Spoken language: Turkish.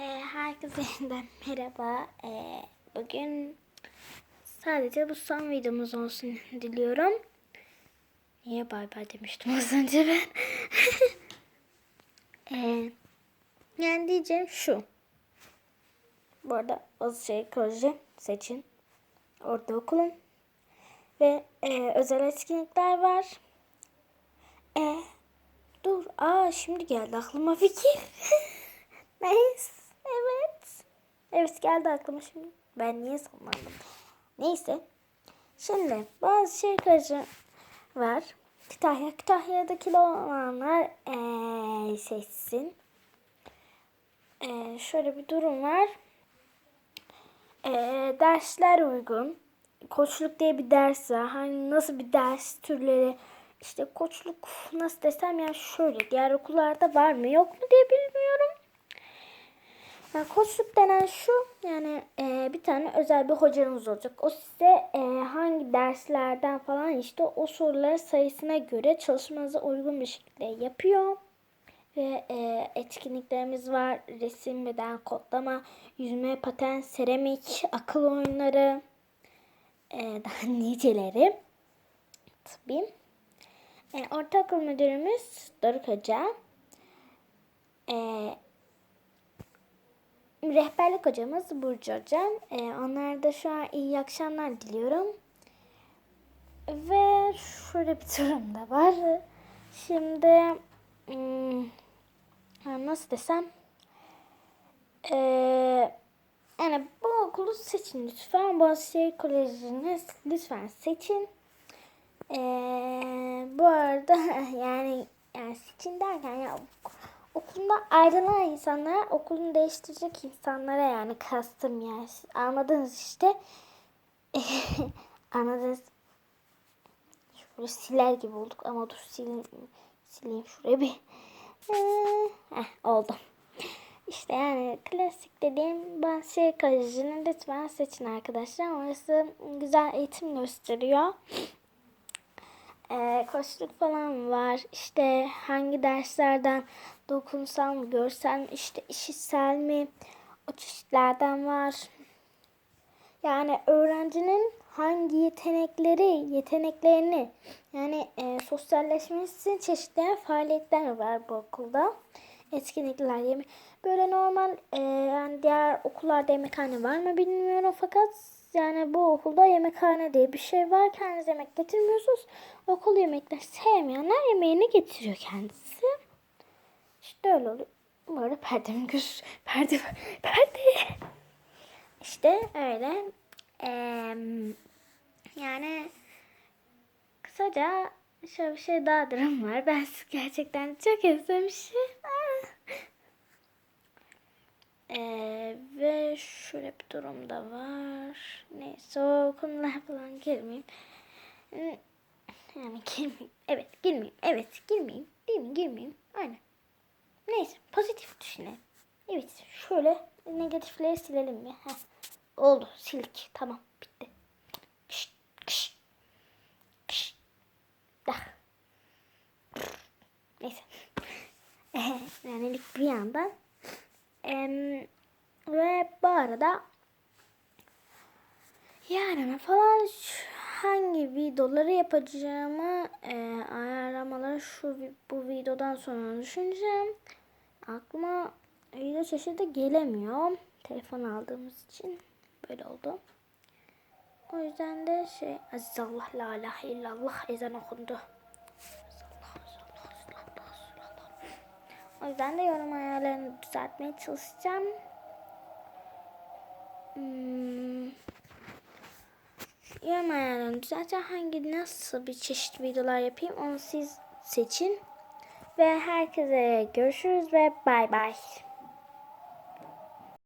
Ee, herkese yeniden merhaba. Ee, bugün sadece bu son videomuz olsun diliyorum. Niye bay bay demiştim az önce ben. ee, yani diyeceğim şu. Bu arada bazı şey proje seçin. Orada okulun. Ve e, özel etkinlikler var. E, dur. Aa şimdi geldi aklıma fikir. Neyse. Evet. Geldi aklıma şimdi. Ben niye sonlandım? Neyse. Şimdi bazı şarkıcı var. Kütahya. Kütahya'daki olanlar ee, seçsin. Ee, şöyle bir durum var. Ee, dersler uygun. Koçluk diye bir ders var. Hani nasıl bir ders türleri işte koçluk nasıl desem yani şöyle diğer okullarda var mı yok mu diye bilmiyorum. Yani koçluk denen şu yani e, bir tane özel bir hocanız olacak. O size e, hangi derslerden falan işte o soruları sayısına göre çalışmanıza uygun bir şekilde yapıyor. Ve e, etkinliklerimiz var. Resim, beden, kodlama, yüzme, paten, seramik, akıl oyunları, e, daha niceleri. Tabii. E, ortaokul müdürümüz Doruk Hoca. E, rehberlik hocamız Burcu Hocam. E, onlara da şu an iyi akşamlar diliyorum. Ve şöyle bir durum da var. Şimdi hmm, nasıl desem e, yani bu okulu seçin lütfen. Boğaziçi Koleji'ni lütfen seçin. E, bu arada yani yani seçin derken ya okulda ayrılan insanlara okulunu değiştirecek insanlara yani kastım yani. Anladınız işte. Anladınız. Şöyle siler gibi olduk ama dur sileyim, sileyim şuraya bir. Heh, oldu. İşte yani klasik dediğim Bahçe Koleji'ni lütfen seçin arkadaşlar. Orası güzel eğitim gösteriyor. Ee, koçluk falan var. İşte hangi derslerden dokunsal mı, görsel mi, işte işitsel mi? O çeşitlerden var. Yani öğrencinin hangi yetenekleri, yeteneklerini yani e, sosyalleşmesi çeşitli faaliyetler var bu okulda. Etkinlikler, yeme böyle normal e, yani diğer okullarda yemekhane var mı bilmiyorum fakat yani bu okulda yemekhane diye bir şey var. Kendiniz yemek getirmiyorsunuz. Okul yemekleri sevmeyenler yemeğini getiriyor kendisi. İşte öyle oluyor. Bu arada perdemi göz... Perde... Perde... İşte öyle. Ee, yani kısaca şöyle bir şey daha durum var. Ben gerçekten çok özlemişim. Ee, ve şöyle bir durum da var. Neyse o konulara falan girmeyeyim. Yani girmeyeyim. Evet girmeyeyim. Evet girmeyeyim. Değil mi? Girmeyeyim. Aynen. Neyse pozitif düşünelim. Evet şöyle negatifleri silelim mi? Heh. Oldu sildik. Tamam bitti. Neyse. yani bir yandan ee, ve bu arada yarın falan hangi videoları yapacağımı e, ayarlamaları şu bu videodan sonra düşüneceğim. Aklıma video çeşidi gelemiyor. Telefon aldığımız için böyle oldu. O yüzden de şey Aziz Allah la ilahe illallah ezan okundu. O yüzden de yorum ayarlarını düzeltmeye çalışacağım. Hmm. Yorum ayarlarını düzelteceğim. Hangi nasıl bir çeşit videolar yapayım onu siz seçin. Ve herkese görüşürüz ve bay bay.